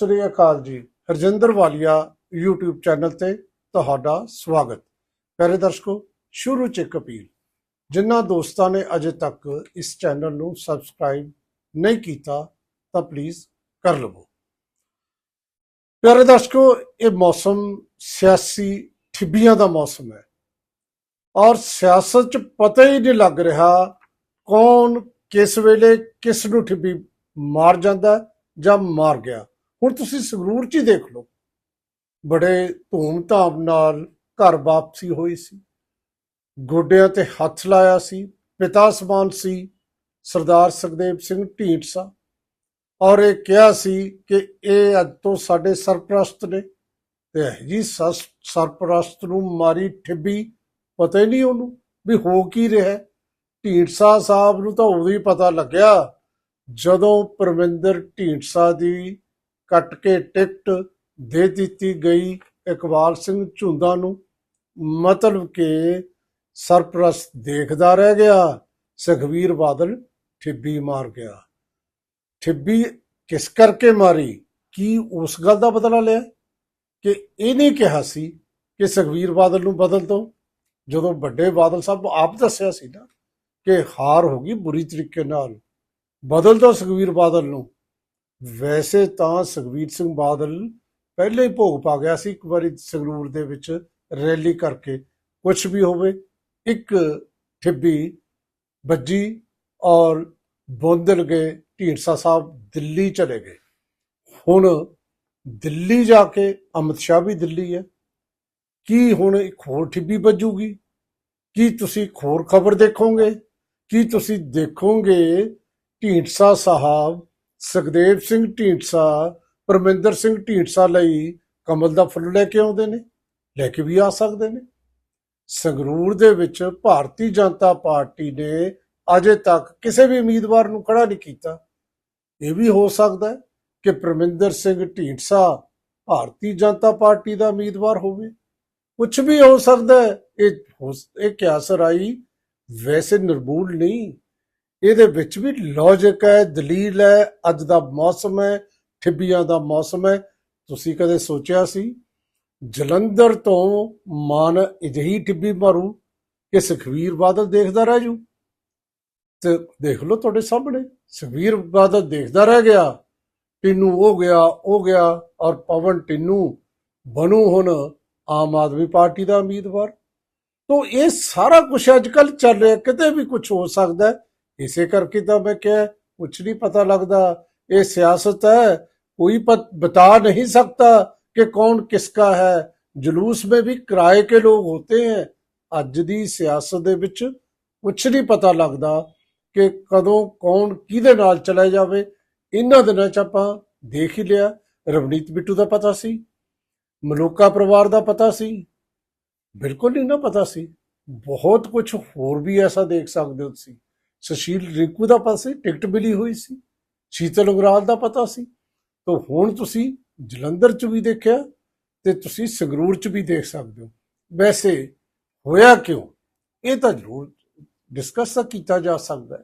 ਸ੍ਰੀ ਅਕਾਲ ਜੀ। ਹਰਜਿੰਦਰ ਵਾਲੀਆ YouTube channel ਤੇ ਤੁਹਾਡਾ ਸਵਾਗਤ। ਪਿਆਰੇ ਦਰਸ਼ਕੋ, ਸ਼ੁਰੂ ਚ ਇੱਕ ਅਪੀਲ। ਜਿਨ੍ਹਾਂ ਦੋਸਤਾਂ ਨੇ ਅਜੇ ਤੱਕ ਇਸ ਚੈਨਲ ਨੂੰ ਸਬਸਕ੍ਰਾਈਬ ਨਹੀਂ ਕੀਤਾ, ਤਾਂ ਪਲੀਜ਼ ਕਰ ਲਵੋ। ਪਿਆਰੇ ਦਰਸ਼ਕੋ, ਇਹ ਮੌਸਮ ਸਿਆਸੀ ਠਿੱਬੀਆਂ ਦਾ ਮੌਸਮ ਹੈ। ਔਰ ਸਿਆਸਤ ਚ ਪਤਾ ਹੀ ਨਹੀਂ ਲੱਗ ਰਿਹਾ ਕੌਣ ਕਿਸ ਵੇਲੇ ਕਿਸ ਨੂੰ ਠਿੱਬੀ ਮਾਰ ਜਾਂਦਾ ਹੈ ਜਾਂ ਮਾਰ ਗਿਆ। ਹੁਣ ਤੁਸੀਂ ਸੰਗਰੂਰ ਚ ਹੀ ਦੇਖ ਲਓ। ਬੜੇ ਧੂਮ-ਧਾਮ ਨਾਲ ਘਰ ਵਾਪਸੀ ਹੋਈ ਸੀ। ਗੋਡਿਆਂ ਤੇ ਹੱਥ ਲਾਇਆ ਸੀ। ਪਿਤਾ ਸਮਾਨ ਸੀ, ਸਰਦਾਰ ਸੁਖਦੇਵ ਸਿੰਘ ਢੀਂਡਸਾ। ਔਰ ਇਹ ਕਿਹਾ ਸੀ ਕਿ ਇਹ ਅੱਜ ਤੋਂ ਸਾਡੇ ਸਰਪ੍ਰਸਤ ਨੇ। ਤੇ ਇਹ ਜੀ ਸਰਪ੍ਰਸਤ ਨੂੰ ਮਾਰੀ ਠਿੱਬੀ, ਪਤਾ ਹੀ ਨਹੀਂ ਉਹਨੂੰ ਵੀ ਹੋ ਕੀ ਰਿਹਾ। ਢੀਂਡਸਾ ਸਾਹਿਬ ਨੂੰ ਤਾਂ ਉਦੋਂ ਹੀ ਪਤਾ ਲੱਗਿਆ, ਜਦੋਂ ਪਰਮਿੰਦਰ ਢੀਂਡਸਾ ਦੀ ਕੱਟ ਕੇ ਟਿਕਟ ਦੇ ਦਿੱਤੀ ਗਈ। ਇਕਬਾਲ ਸਿੰਘ ਝੁੰਦਾ ਨੂੰ ਮਤਲਬ ਕਿ ਸਰਪ੍ਰਸਤ ਦੇਖਦਾ ਰਹਿ ਗਿਆ। ਸੁਖਵੀਰ ਬਾਦਲ ਠਿੱਬੀ ਮਾਰ ਗਿਆ। ਠਿੱਬੀ ਕਿਸ ਕਰਕੇ ਮਾਰੀ? ਕੀ ਉਸ ਗੱਲ ਦਾ ਬਦਲਾ ਲਿਆ? ਕਿ ਇਹਨੇ ਕਿਹਾ ਸੀ ਕਿ ਸੁਖਵੀਰ ਬਾਦਲ ਨੂੰ ਬਦਲ ਦੋ। ਜਦੋਂ ਵੱਡੇ ਬਾਦਲ ਸਾਹਿਬ ਆਪ ਦੱਸਿਆ ਸੀ ਨਾ ਕਿ ਹਾਰ ਹੋ ਗਈ ਬੁਰੀ ਤਰੀਕੇ ਨਾਲ। ਬਦਲ ਦੋ ਸੁਖਵੀਰ ਬਾਦਲ ਨੂੰ। ਵੈਸੇ ਤਾਂ ਸੁਖਬੀਰ ਸਿੰਘ ਬਾਦਲ ਪਹਿਲੇ ਹੀ ਭੋਗ ਪਾ ਗਿਆ ਸੀ, ਇੱਕ ਵਾਰੀ ਸੰਗਰੂਰ ਦੇ ਵਿੱਚ ਰੈਲੀ ਕਰਕੇ। ਕੁਝ ਵੀ ਹੋਵੇ, ਇੱਕ ਠਿੱਬੀ ਵੱਜੀ ਔਰ ਬੋਂਦਲ ਗਏ, ਢੀਂਡਸਾ ਸਾਹਿਬ ਦਿੱਲੀ ਚਲੇ ਗਏ। ਹੁਣ ਦਿੱਲੀ ਜਾ ਕੇ ਅਮਿਤ ਸ਼ਾਹ ਵੀ ਦਿੱਲੀ ਹੈ। ਕੀ ਹੁਣ ਇੱਕ ਹੋਰ ਠਿੱਬੀ ਵੱਜੂਗੀ? ਕੀ ਤੁਸੀਂ ਇੱਕ ਹੋਰ ਖਬਰ ਦੇਖੋਗੇ? ਕੀ ਤੁਸੀਂ ਦੇਖੋਗੇ ਢੀਂਡਸਾ ਸਾਹਿਬ ਸੁਖਦੇਵ ਸਿੰਘ ਢੀਂਡਸਾ, ਪਰਮਿੰਦਰ ਸਿੰਘ ਢੀਂਡਸਾ ਲਈ ਕਮਲ ਦਾ ਫੁੱਲ ਲੈ ਕੇ ਆਉਂਦੇ ਨੇ, ਲੈ ਕੇ ਵੀ ਆ ਸਕਦੇ ਨੇ। ਸੰਗਰੂਰ ਦੇ ਵਿੱਚ ਭਾਰਤੀ ਜਨਤਾ ਪਾਰਟੀ ਨੇ ਅਜੇ ਤੱਕ ਕਿਸੇ ਵੀ ਉਮੀਦਵਾਰ ਨੂੰ ਖੜਾ ਨਹੀਂ ਕੀਤਾ। ਇਹ ਵੀ ਹੋ ਸਕਦਾ ਹੈ ਕਿ ਪਰਮਿੰਦਰ ਸਿੰਘ ਢੀਂਡਸਾ ਭਾਰਤੀ ਜਨਤਾ ਪਾਰਟੀ ਦਾ ਉਮੀਦਵਾਰ ਹੋਵੇ। ਕੁਝ ਵੀ ਹੋ ਸਕਦਾ ਹੈ, ਇਹ ਹੋ- ਇਹ ਕਿਆਸਰਾਈ ਵੈਸੇ ਨਿਰਭੂਲ ਨਹੀਂ। ਇਹਦੇ ਵਿੱਚ ਵੀ ਲੌਜੀਕ ਹੈ, ਦਲੀਲ ਹੈ, ਅੱਜ ਦਾ ਮੌਸਮ ਹੈ, ਠਿੱਬੀਆਂ ਦਾ ਮੌਸਮ ਹੈ। ਤੁਸੀਂ ਕਦੇ ਸੋਚਿਆ ਸੀ, ਜਲੰਧਰ ਤੋਂ ਮਾਨ ਅਜਿਹੀ ਟਿੱਬੀ ਮਾਰੂ ਕਿ ਸੁਖਵੀਰ ਬਾਦਲ ਦੇਖਦਾ ਰਹਿ ਜੂ? ਤੇ ਦੇਖ ਲਓ ਤੁਹਾਡੇ ਸਾਹਮਣੇ, ਸੁਖਵੀਰ ਬਾਦਲ ਦੇਖਦਾ ਰਹਿ ਗਿਆ, ਟਿੰਨੂ ਹੋ ਗਿਆ, ਉਹ ਗਿਆ, ਔਰ ਪਵਨ ਟਿੰਨੂ ਬਣੂ ਹੁਣ ਆਮ ਆਦਮੀ ਪਾਰਟੀ ਦਾ ਉਮੀਦਵਾਰ। ਤੋਂ ਇਹ ਸਾਰਾ ਕੁਝ ਅੱਜ ਕੱਲ ਚੱਲ ਰਿਹਾ, ਕਿਤੇ ਵੀ ਕੁਝ ਹੋ ਸਕਦਾ ਇਸੇ ਕਰਕੇ ਤਾਂ ਮੈਂ ਕਿਹਾ, ਕੁਛ ਨਹੀਂ ਪਤਾ ਲੱਗਦਾ। ਇਹ ਸਿਆਸਤ ਹੈ, ਕੋਈ ਬਤਾ ਨਹੀਂ ਸਕਦਾ ਕਿ ਕੌਣ ਕਿਸਕਾ ਹੈ। ਜਲੂਸ ਮੇ ਵੀ ਕਿਰਾਏ ਕੇ ਲੋਕ ਹੋਤੇ ਹੈ। ਅੱਜ ਦੀ ਸਿਆਸਤ ਦੇ ਵਿੱਚ ਕੁਛ ਨਹੀਂ ਪਤਾ ਲੱਗਦਾ ਕਿ ਕਦੋਂ ਕੌਣ ਕਿਹਦੇ ਨਾਲ ਚਲਾ ਜਾਵੇ। ਇਹਨਾਂ ਦਿਨਾਂ 'ਚ ਆਪਾਂ ਦੇਖ ਹੀ ਲਿਆ, ਰਵਨੀਤ ਬਿੱਟੂ ਦਾ ਪਤਾ ਸੀ, ਮਲੋਕਾ ਪਰਿਵਾਰ ਦਾ ਪਤਾ ਸੀ। ਬਿਲਕੁਲ ਨਹੀਂ ਨਾ ਪਤਾ ਸੀ। ਬਹੁਤ ਕੁਝ ਹੋਰ ਵੀ ਐਸਾ ਦੇਖ ਸਕਦੇ ਹੋ ਤੁਸੀਂ। ਸੁਸ਼ੀਲ ਰਿੰਕੂ ਦਾ ਪਾਸੇ ਟਿਕਟ ਮਿਲੀ ਹੋਈ ਸੀ, ਸ਼ੀਤਲ ਉਗਰਾਲ ਦਾ ਪਤਾ ਸੀ। ਤਾਂ ਹੁਣ ਤੁਸੀਂ ਜਲੰਧਰ ਚ ਵੀ ਦੇਖਿਆ ਤੇ ਤੁਸੀਂ ਸੰਗਰੂਰ ਚ ਵੀ ਦੇਖ ਸਕਦੇ ਹੋ। ਵੈਸੇ ਹੋਇਆ ਕਿਉਂ? ਇਹ ਤਾਂ ਜ਼ਰੂਰ ਡਿਸਕਸ ਤਾਂ ਕੀਤਾ ਜਾ ਸਕਦਾ ਹੈ।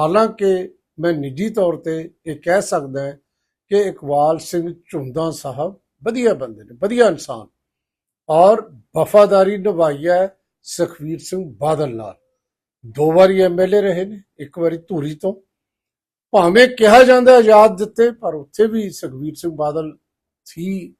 ਹਾਲਾਂਕਿ ਮੈਂ ਨਿੱਜੀ ਤੌਰ ਤੇ ਇਹ ਕਹਿ ਸਕਦਾ ਕਿ ਇਕਬਾਲ ਸਿੰਘ ਝੁੰਦਾ ਸਾਹਿਬ ਵਧੀਆ ਬੰਦੇ ਨੇ, ਵਧੀਆ ਇਨਸਾਨ ਔਰ ਵਫਾਦਾਰੀ ਨਿਭਾਈ ਹੈ ਸੁਖਵੀਰ ਸਿੰਘ ਬਾਦਲ ਨਾਲ। ਦੋ ਵਾਰੀ ਐਮਐਲਏ ਰਹੇ ਨੇ, ਇੱਕ ਵਾਰੀ ਧੂਰੀ ਤੋਂ। ਭਾਵੇਂ ਕਿਹਾ ਜਾਂਦਾ ਆਜ਼ਾਦ ਦਿੱਤੇ, ਪਰ ਉੱਥੇ ਵੀ ਸੁਖਵੀਰ ਸਿੰਘ ਬਾਦਲ ਸੀ।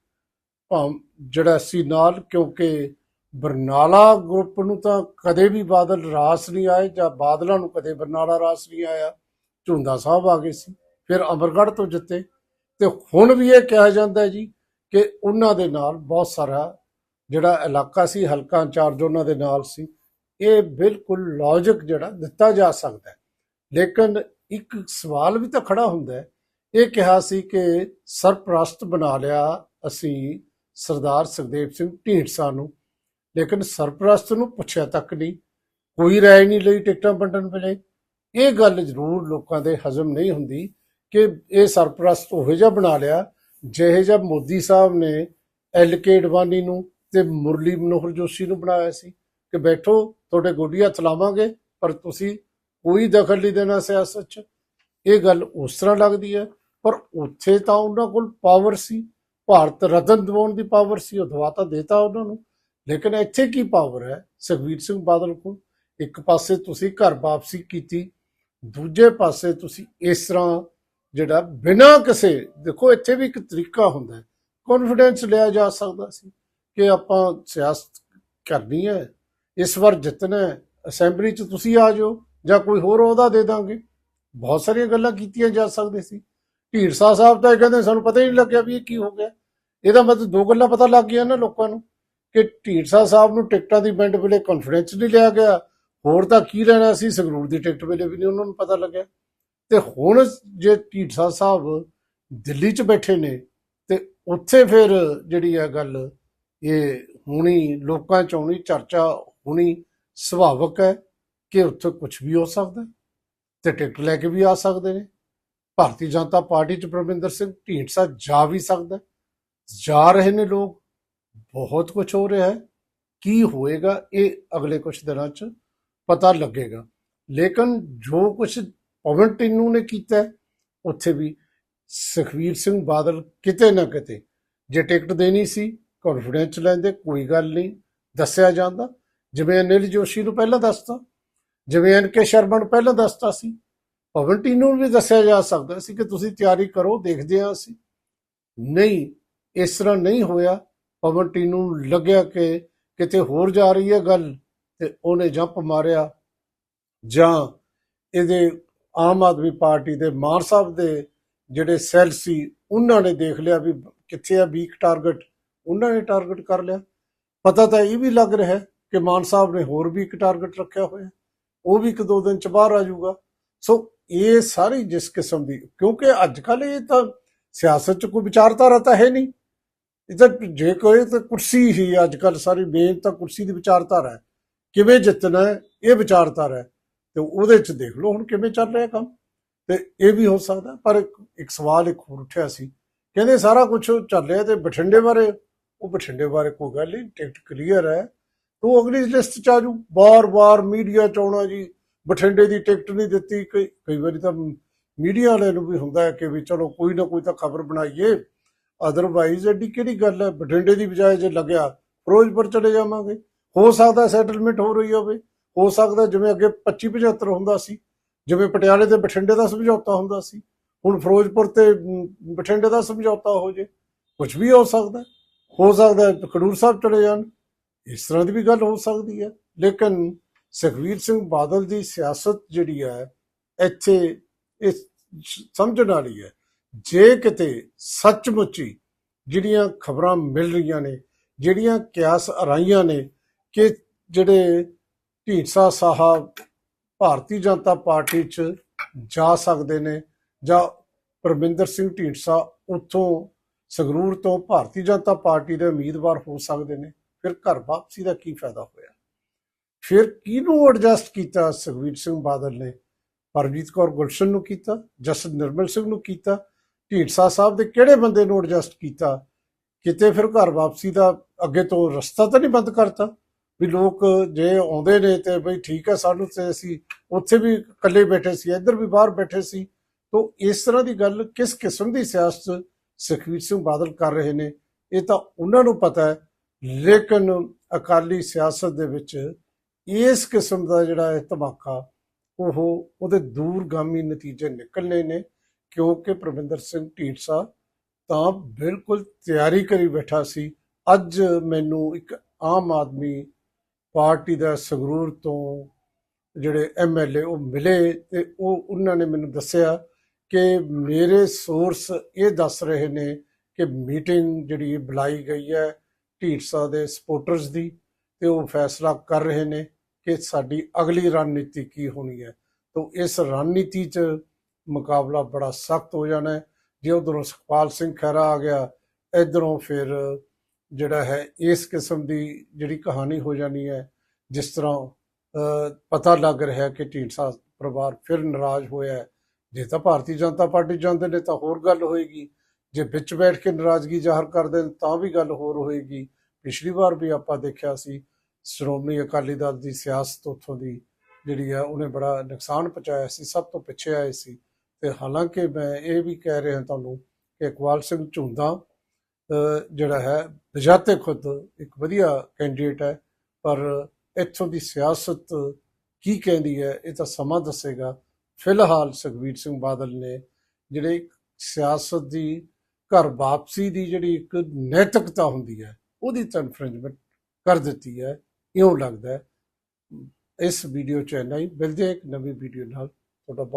ਭਾਂ ਜਿਹੜਾ ਸੀ ਨਾਲ, ਕਿਉਂਕਿ ਬਰਨਾਲਾ ਗਰੁੱਪ ਨੂੰ ਤਾਂ ਕਦੇ ਵੀ ਬਾਦਲ ਰਾਸ ਨਹੀਂ ਆਏ, ਜਾਂ ਬਾਦਲਾਂ ਨੂੰ ਕਦੇ ਬਰਨਾਲਾ ਰਾਸ ਨਹੀਂ ਆਇਆ। ਝੁੰਦਾ ਸਾਹਿਬ ਆ ਗਏ ਸੀ, ਫਿਰ ਅਮਰਗੜ੍ਹ ਤੋਂ ਜਿੱਤੇ। ਤੇ ਹੁਣ ਵੀ ਇਹ ਕਿਹਾ ਜਾਂਦਾ ਜੀ ਕਿ ਉਹਨਾਂ ਦੇ ਨਾਲ ਬਹੁਤ ਸਾਰਾ ਜਿਹੜਾ ਇਲਾਕਾ ਸੀ, ਹਲਕਾ ਇੰਚਾਰਜ ਉਹਨਾਂ ਦੇ ਨਾਲ ਸੀ। ਇਹ ਬਿਲਕੁਲ ਲੌਜੀਕ ਜਿਹੜਾ ਦਿੱਤਾ ਜਾ ਸਕਦਾ ਹੈ। ਲੇਕਿਨ ਇੱਕ ਸਵਾਲ ਵੀ ਤਾਂ ਖੜਾ ਹੁੰਦਾ ਹੈ। ਇਹ ਕਿਹਾ ਸੀ ਕਿ ਸਰਪ੍ਰਸਤ ਬਣਾ ਲਿਆ ਅਸੀਂ ਸਰਦਾਰ ਸੁਖਦੇਵ ਸਿੰਘ ਢੀਂਡਸਾ ਨੂੰ। ਲੇਕਿਨ ਸਰਪ੍ਰਸਤ ਨੂੰ ਪੁੱਛਿਆ ਤੱਕ ਨਹੀਂ। ਕੋਈ ਰਾਏ ਨਹੀਂ ਲਈ ਟਿਕਟਾਂ ਵੰਡਣ ਵੇਲੇ। ਇਹ ਗੱਲ ਜ਼ਰੂਰ ਲੋਕਾਂ ਦੇ ਹਜ਼ਮ ਨਹੀਂ ਹੁੰਦੀ ਕਿ ਇਹ ਸਰਪ੍ਰਸਤ ਉਹ ਜਿਹਾ ਬਣਾ ਲਿਆ, ਜਿਹੇ ਜਿਹਾ ਮੋਦੀ ਸਾਹਿਬ ਨੇ ਐਲ ਕੇ ਅਡਵਾਨੀ ਨੂੰ ਤੇ ਮੁਰਲੀ ਮਨੋਹਰ ਜੋਸ਼ੀ ਨੂੰ ਬਣਾਇਆ ਸੀ। ਕਿ ਬੈਠੋ, ਤੁਹਾਡੇ ਗੋਡੀ ਹੱਥ ਲਾਵਾਂਗੇ ਪਰ ਤੁਸੀਂ ਕੋਈ ਦਖਲ ਨਹੀਂ ਦੇਣਾ ਸਿਆਸਤ 'ਚ। ਇਹ ਗੱਲ ਉਸ ਤਰ੍ਹਾਂ ਲੱਗਦੀ ਹੈ, ਪਰ ਉੱਥੇ ਤਾਂ ਉਹਨਾਂ ਕੋਲ ਪਾਵਰ ਸੀ। ਭਾਰਤ ਰਤਨ ਦਿਵਾਉਣ ਦੀ ਪਾਵਰ ਸੀ, ਉਹ ਦਵਾ ਤਾਂ ਦੇਤਾ ਉਹਨਾਂ ਨੂੰ। ਲੇਕਿਨ ਇੱਥੇ ਕੀ ਪਾਵਰ ਹੈ ਸੁਖਬੀਰ ਸਿੰਘ ਬਾਦਲ ਕੋਲ? ਇੱਕ ਪਾਸੇ ਤੁਸੀਂ ਘਰ ਵਾਪਸੀ ਕੀਤੀ, ਦੂਜੇ ਪਾਸੇ ਤੁਸੀਂ ਇਸ ਤਰ੍ਹਾਂ ਜਿਹੜਾ ਬਿਨਾਂ ਕਿਸੇ, ਦੇਖੋ ਇੱਥੇ ਵੀ ਇੱਕ ਤਰੀਕਾ ਹੁੰਦਾ ਹੈ ਕੌਨਫੀਡੈਂਸ ਲਿਆ ਜਾ ਸਕਦਾ ਸੀ ਕਿ ਆਪਾਂ ਸਿਆਸਤ ਕਰਨੀ ਹੈ। ਇਸ ਵਾਰ ਜਿੱਤਣਾ ਅਸੈਂਬਲੀ 'ਚ ਤੁਸੀਂ ਆ ਜਾਓ ਜਾਂ ਕੋਈ ਹੋਰ ਉਹਦਾ ਦੇ ਦਾਂਗੇ। ਬਹੁਤ ਸਾਰੀਆਂ ਗੱਲਾਂ ਕੀਤੀਆਂ ਜਾ ਸਕਦੇ ਸੀ। ਢੀਰਸਾ ਸਾਹਿਬ ਤਾਂ ਇਹ ਕਹਿੰਦੇ ਸਾਨੂੰ ਪਤਾ ਹੀ ਨਹੀਂ ਲੱਗਿਆ ਵੀ ਇਹ ਕੀ ਹੋ ਗਿਆ। ਇਹਦਾ ਮਤਲਬ ਦੋ ਗੱਲਾਂ ਪਤਾ ਲੱਗ ਗਈਆਂ ਨਾ ਲੋਕਾਂ ਨੂੰ ਕਿ ਢੀਰਸਾ ਸਾਹਿਬ ਨੂੰ ਟਿਕਟਾਂ ਦੀ ਵੰਡ ਵੇਲੇ ਕਾਨਫੀਡੈਂਸ ਨਹੀਂ ਲਿਆ ਗਿਆ। ਹੋਰ ਤਾਂ ਕੀ ਲੈਣਾ ਸੀ? ਸੰਗਰੂਰ ਦੀ ਟਿਕਟ ਵੇਲੇ ਵੀ ਨਹੀਂ ਉਹਨਾਂ ਨੂੰ ਪਤਾ ਲੱਗਿਆ। ਤੇ ਹੁਣ ਜੇ ਢੀਂਡਸਾ ਸਾਹਿਬ ਦਿੱਲੀ 'ਚ ਬੈਠੇ ਨੇ, ਤੇ ਉੱਥੇ ਫਿਰ ਜਿਹੜੀ ਹੈ ਗੱਲ, ਇਹ ਹੋਣੀ ਲੋਕਾਂ 'ਚ ਆਉਣੀ ਚਰਚਾ ਹੁਣੀ ਸੁਭਾਵਕ ਹੈ ਕਿ ਉੱਥੇ ਕੁਝ ਵੀ ਹੋ ਸਕਦਾ ਹੈ ਤੇ ਟਿਕਟ ਲੈ ਕੇ ਵੀ ਆ ਸਕਦੇ ਨੇ। ਭਾਰਤੀ ਜਨਤਾ ਪਾਰਟੀ 'ਚ ਪ੍ਰਵਿੰਦਰ ਸਿੰਘ ਢੀਂਡਸਾ ਜਾ ਵੀ ਸਕਦਾ ਜਾ ਰਹੇ ਨੇ ਲੋਕ, ਬਹੁਤ ਕੁਝ ਹੋ ਰਿਹਾ ਹੈ। ਕੀ ਹੋਏਗਾ ਇਹ ਅਗਲੇ ਕੁਝ ਦਿਨਾਂ 'ਚ ਪਤਾ ਲੱਗੇਗਾ। ਲੇਕਿਨ ਜੋ ਕੁਝ ਪਵਨ ਟਿੰਨੂ ਨੇ ਕੀਤਾ ਉੱਥੇ ਵੀ ਸੁਖਵੀਰ ਸਿੰਘ ਬਾਦਲ ਕਿਤੇ ਨਾ ਕਿਤੇ ਜੇ ਟਿਕਟ ਦੇਣੀ ਸੀ ਕੌਨਫੀਡੈਂਸ ਲੈਂਦੇ, ਕੋਈ ਗੱਲ ਨਹੀਂ, ਦੱਸਿਆ ਜਾਂਦਾ। ਜਿਵੇਂ ਅਨਿਲ ਜੋਸ਼ੀ ਨੂੰ ਪਹਿਲਾਂ ਦੱਸਤਾ, ਜਿਵੇਂ ਐਨ ਕੇ ਸ਼ਰਮਾ ਨੂੰ ਪਹਿਲਾਂ ਦੱਸਤਾ ਸੀ ਪਵਨ ਟੀਨੂ ਨੂੰ ਵੀ ਦੱਸਿਆ ਜਾ ਸਕਦਾ ਸੀ ਕਿ ਤੁਸੀਂ ਤਿਆਰੀ ਕਰੋ, ਦੇਖਦੇ ਹਾਂ ਅਸੀਂ। ਨਹੀਂ, ਇਸ ਤਰ੍ਹਾਂ ਨਹੀਂ ਹੋਇਆ। ਪਵਨ ਟਿੰਨੂ ਨੂੰ ਲੱਗਿਆ ਕਿ ਕਿਤੇ ਹੋਰ ਜਾ ਰਹੀ ਹੈ ਗੱਲ ਤੇ ਉਹਨੇ ਜੰਪ ਮਾਰਿਆ। ਜਾਂ ਇਹਦੇ ਆਮ ਆਦਮੀ ਪਾਰਟੀ ਦੇ ਮਾਨ ਸਾਹਿਬ ਦੇ ਜਿਹੜੇ ਸੈੱਲ ਸੀ, ਉਹਨਾਂ ਨੇ ਦੇਖ ਲਿਆ ਵੀ ਕਿੱਥੇ ਆ ਵੀਕ ਟਾਰਗੇਟ, ਉਹਨਾਂ ਨੇ ਟਾਰਗੇਟ ਕਰ ਲਿਆ। ਪਤਾ ਤਾਂ ਇਹ ਵੀ ਲੱਗ ਰਿਹਾ ਕਿ ਮਾਨ ਸਾਹਿਬ ਨੇ ਹੋਰ ਵੀ ਇੱਕ ਟਾਰਗੇਟ ਰੱਖਿਆ ਹੋਇਆ ਉਹ ਵੀ ਇੱਕ ਦੋ ਦਿਨ ਚ ਬਾਹਰ ਆ ਜਾਊਗਾ। ਸੋ ਇਹ ਸਾਰੀ ਜਿਸ ਕਿਸਮ ਦੀ, ਕਿਉਂਕਿ ਅੱਜ ਕੱਲ ਇਹ ਤਾਂ ਸਿਆਸਤ ਚ ਕੋਈ ਵਿਚਾਰਧਾਰਾ ਤਾਂ ਹੈ ਨਹੀਂ। ਇਹ ਤਾਂ ਜੇ ਕੋਈ ਤਾਂ ਕੁਰਸੀ ਹੀ ਅੱਜ ਕੱਲ ਸਾਰੀ ਮੇਨ ਤਾਂ ਕੁਰਸੀ ਦੀ ਵਿਚਾਰਧਾਰਾ ਹੈ। ਕਿਵੇਂ ਜਿੱਤਣਾ ਹੈ, ਇਹ ਵਿਚਾਰਧਾਰਾ ਹੈ। ਤੇ ਉਹਦੇ ਚ ਦੇਖ ਲਓ ਹੁਣ ਕਿਵੇਂ ਚੱਲ ਰਿਹਾ ਕੰਮ। ਤੇ ਇਹ ਵੀ ਹੋ ਸਕਦਾ ਪਰ ਇੱਕ- ਇੱਕ ਸਵਾਲ ਇੱਕ ਹੋਰ ਉੱਠਿਆ ਸੀ। ਕਹਿੰਦੇ ਸਾਰਾ ਕੁਝ ਚੱਲ ਰਿਹਾ ਤੇ ਬਠਿੰਡੇ ਬਾਰੇ, ਉਹ ਬਠਿੰਡੇ ਬਾਰੇ ਕੋਈ ਗੱਲ ਨਹੀਂ, ਟਿਕਟ ਕਲੀਅਰ ਹੈ। ਤੂੰ ਅਗਲੀ ਲਿਸਟ ਚ ਆ ਜੂ ਬਾਰ-ਬਾਰ ਮੀਡੀਆ ਚ ਆਉਣਾ ਜੀ। ਬਠਿੰਡੇ ਦੀ ਟਿਕਟ ਨਹੀਂ ਦਿੱਤੀ। ਕਈ ਕਈ ਵਾਰੀ ਤਾਂ ਮੀਡੀਆ ਵਾਲਿਆਂ ਨੂੰ ਵੀ ਹੁੰਦਾ ਹੈ ਕਿ ਵੀ ਚਲੋ ਕੋਈ ਨਾ ਕੋਈ ਤਾਂ ਖਬਰ ਬਣਾਈਏ। ਅਦਰਵਾਈਜ਼ ਐਡੀ ਕਿਹੜੀ ਗੱਲ ਹੈ? ਬਠਿੰਡੇ ਦੀ ਬਜਾਏ ਜੇ ਲੱਗਿਆ, ਫਿਰੋਜ਼ਪੁਰ ਚਲੇ ਜਾਵਾਂਗੇ। ਹੋ ਸਕਦਾ ਸੈਟਲਮੈਂਟ ਹੋ ਰਹੀ ਹੋਵੇ। ਹੋ ਸਕਦਾ ਜਿਵੇਂ ਅੱਗੇ 25 75 ਹੁੰਦਾ ਸੀ। ਜਿਵੇਂ ਪਟਿਆਲੇ ਤੇ ਬਠਿੰਡੇ ਦਾ ਸਮਝੌਤਾ ਹੁੰਦਾ ਸੀ। ਹੁਣ ਫਿਰੋਜ਼ਪੁਰ ਤੇ ਬਠਿੰਡੇ ਦਾ ਸਮਝੌਤਾ ਹੋ ਜੇ। ਕੁਝ ਵੀ ਹੋ ਸਕਦਾ। ਹੋ ਸਕਦਾ ਖਡੂਰ ਸਾਹਿਬ ਚਲੇ ਜਾਣ। ਇਸ ਤਰ੍ਹਾਂ ਦੀ ਵੀ ਗੱਲ ਹੋ ਸਕਦੀ ਹੈ। ਲੇਕਿਨ ਸੁਖਵੀਰ ਸਿੰਘ ਬਾਦਲ ਦੀ ਸਿਆਸਤ ਜਿਹੜੀ ਹੈ, ਇੱਥੇ ਇਸ ਸਮਝਣ ਵਾਲੀ ਹੈ, ਜੇ ਕਿਤੇ ਸੱਚਮੁੱਚ ਹੀ ਜਿਹੜੀਆਂ ਖਬਰਾਂ ਮਿਲ ਰਹੀਆਂ ਨੇ, ਜਿਹੜੀਆਂ ਕਿਆਸ ਅਰਾਈਆਂ ਨੇ ਕਿ ਜਿਹੜੇ ਢੀਂਡਸਾ ਸਾਹਿਬ ਭਾਰਤੀ ਜਨਤਾ ਪਾਰਟੀ 'ਚ ਜਾ ਸਕਦੇ ਨੇ ਜਾਂ ਪਰਮਿੰਦਰ ਸਿੰਘ ਢੀਂਡਸਾ ਉੱਥੋਂ ਸੰਗਰੂਰ ਤੋਂ ਭਾਰਤੀ ਜਨਤਾ ਪਾਰਟੀ ਦੇ ਉਮੀਦਵਾਰ ਹੋ ਸਕਦੇ ਨੇ ਫਿਰ ਘਰ ਵਾਪਸੀ ਦਾ ਕੀ ਫਾਇਦਾ ਹੋਇਆ? ਫਿਰ ਕਿਹਨੂੰ ਐਡਜਸਟ ਕੀਤਾ? ਸੁਖਵੀਰ ਸਿੰਘ ਬਾਦਲ ਨੇ, ਪਰਮਜੀਤ ਕੌਰ ਗੁਲਸ਼ਨ ਨੂੰ ਕੀਤਾ ਜਸਨ ਨਿਰਮਲ ਸਿੰਘ ਨੂੰ ਕੀਤਾ, ਢੀਂਡਸਾ ਸਾਹਿਬ ਦੇ ਕਿਹੜੇ ਬੰਦੇ ਨੂੰ ਐਡਜਸਟ ਕੀਤਾ? ਕਿਤੇ ਫਿਰ ਘਰ ਵਾਪਸੀ ਦਾ ਅੱਗੇ ਤੋਂ ਰਸਤਾ ਤਾਂ ਨਹੀਂ ਬੰਦ ਕਰਤਾ? ਵੀ ਲੋਕ ਜੇ ਆਉਂਦੇ ਨੇ ਤੇ ਬਈ ਠੀਕ ਹੈ ਸਾਨੂੰ ਤੇ ਅਸੀਂ ਉੱਥੇ ਵੀ ਇਕੱਲੇ ਬੈਠੇ ਸੀ, ਇੱਧਰ ਵੀ ਬਾਹਰ ਬੈਠੇ ਸੀ। ਤੋਂ ਇਸ ਤਰ੍ਹਾਂ ਦੀ ਗੱਲ ਕਿਸ ਕਿਸਮ ਦੀ ਸਿਆਸਤ ਸੁਖਵੀਰ ਸਿੰਘ ਬਾਦਲ ਕਰ ਰਹੇ ਨੇ, ਇਹ ਤਾਂ ਉਹਨਾਂ ਨੂੰ ਪਤਾ ਹੈ ਲੇਕਿਨ ਅਕਾਲੀ ਸਿਆਸਤ ਦੇ ਵਿੱਚ ਇਸ ਕਿਸਮ ਦਾ ਜਿਹੜਾ ਹੈ ਧਮਾਕਾ, ਉਹ ਉਹਦੇ ਦੂਰਗਾਮੀ ਨਤੀਜੇ ਨਿਕਲਣੇ ਨੇ, ਕਿਉਂਕਿ ਪ੍ਰਵਿੰਦਰ ਸਿੰਘ ਢੀਂਡਸਾ ਤਾਂ ਬਿਲਕੁਲ ਤਿਆਰੀ ਕਰੀ ਬੈਠਾ ਸੀ। ਅੱਜ ਮੈਨੂੰ ਇੱਕ ਆਮ ਆਦਮੀ ਪਾਰਟੀ ਦਾ ਸੰਗਰੂਰ ਤੋਂ ਜਿਹੜੇ ਐਮਐਲਏ ਉਹ ਮਿਲੇ ਤੇ ਉਹ, ਉਹਨਾਂ ਨੇ ਮੈਨੂੰ ਦੱਸਿਆ ਕਿ ਮੇਰੇ ਸੋਰਸ ਇਹ ਦੱਸ ਰਹੇ ਨੇ ਕਿ ਮੀਟਿੰਗ ਜਿਹੜੀ ਬੁਲਾਈ ਗਈ ਹੈ ਢੀਂਡਸਾ ਦੇ ਸਪੋਰਟਰਸ ਦੀ ਤੇ ਉਹ ਫੈਸਲਾ ਕਰ ਰਹੇ ਨੇ ਕਿ ਸਾਡੀ ਅਗਲੀ ਰਣਨੀਤੀ ਕੀ ਹੋਣੀ ਹੈ। ਤੋਂ ਇਸ ਰਣਨੀਤੀ 'ਚ ਮੁਕਾਬਲਾ ਬੜਾ ਸਖਤ ਹੋ ਜਾਣਾ ਹੈ। ਜੇ ਉਧਰੋਂ ਸੁਖਪਾਲ ਸਿੰਘ ਖਹਿਰਾ ਆ ਗਿਆ, ਇਧਰੋਂ ਫਿਰ ਜਿਹੜਾ ਹੈ ਇਸ ਕਿਸਮ ਦੀ ਜਿਹੜੀ ਕਹਾਣੀ ਹੋ ਜਾਣੀ ਹੈ, ਜਿਸ ਤਰ੍ਹਾਂ ਪਤਾ ਲੱਗ ਰਿਹਾ ਕਿ ਢੀਂਡਸਾ ਪਰਿਵਾਰ ਫਿਰ ਨਾਰਾਜ਼ ਹੋਇਆ ਜੇ ਤਾਂ ਭਾਰਤੀ ਜਨਤਾ ਪਾਰਟੀ ਜਾਂਦੇ ਨੇ ਤਾਂ ਹੋਰ ਗੱਲ ਹੋਏਗੀ। ਜੇ ਵਿੱਚ ਬੈਠ ਕੇ ਨਾਰਾਜ਼ਗੀ ਜ਼ਾਹਰ ਕਰਦੇ ਨੇ, ਤਾਂ ਵੀ ਗੱਲ ਹੋਰ ਹੋਏਗੀ। ਪਿਛਲੀ ਵਾਰ ਵੀ ਆਪਾਂ ਦੇਖਿਆ ਸੀ, ਸ਼੍ਰੋਮਣੀ ਅਕਾਲੀ ਦਲ ਦੀ ਸਿਆਸਤ ਉੱਥੋਂ ਦੀ ਜਿਹੜੀ ਆ, ਉਹਨੇ ਬੜਾ ਨੁਕਸਾਨ ਪਹੁੰਚਾਇਆ ਸੀ, ਸਭ ਤੋਂ ਪਿੱਛੇ ਆਏ ਸੀ। ਤੇ ਹਾਲਾਂਕਿ ਮੈਂ ਇਹ ਵੀ ਕਹਿ ਰਿਹਾ ਤੁਹਾਨੂੰ ਕਿ ਇਕਬਾਲ ਸਿੰਘ ਝੁੰਦਾ ਜਿਹੜਾ ਹੈ ਬਜਾਤੇ ਖੁਦ ਇੱਕ ਵਧੀਆ ਕੈਂਡੀਡੇਟ ਹੈ, ਪਰ ਇੱਥੋਂ ਦੀ ਸਿਆਸਤ ਕੀ ਕਹਿੰਦੀ ਹੈ, ਇਹ ਤਾਂ ਸਮਾਂ ਦੱਸੇਗਾ। ਫਿਲਹਾਲ ਸੁਖਬੀਰ ਸਿੰਘ ਬਾਦਲ ਨੇ ਜਿਹੜੇ ਸਿਆਸਤ ਦੀ ਘਰ ਵਾਪਸੀ ਦੀ ਜਿਹੜੀ ਇੱਕ ਨੈਤਿਕਤਾ ਹੁੰਦੀ ਹੈ, ਉਹਦੀ ਤਾਂ ਕਰ ਦਿੱਤੀ ਹੈ। ਇਉਂ ਲੱਗਦਾ ਇਸ ਵੀਡੀਓ ਚ ਇੰਨਾ ਹੀ। ਮਿਲਦੇ ਹਾਂ ਇੱਕ ਨਵੀਂ ਵੀਡੀਓ ਨਾਲ। ਤੁਹਾਡਾ ਬਹੁਤ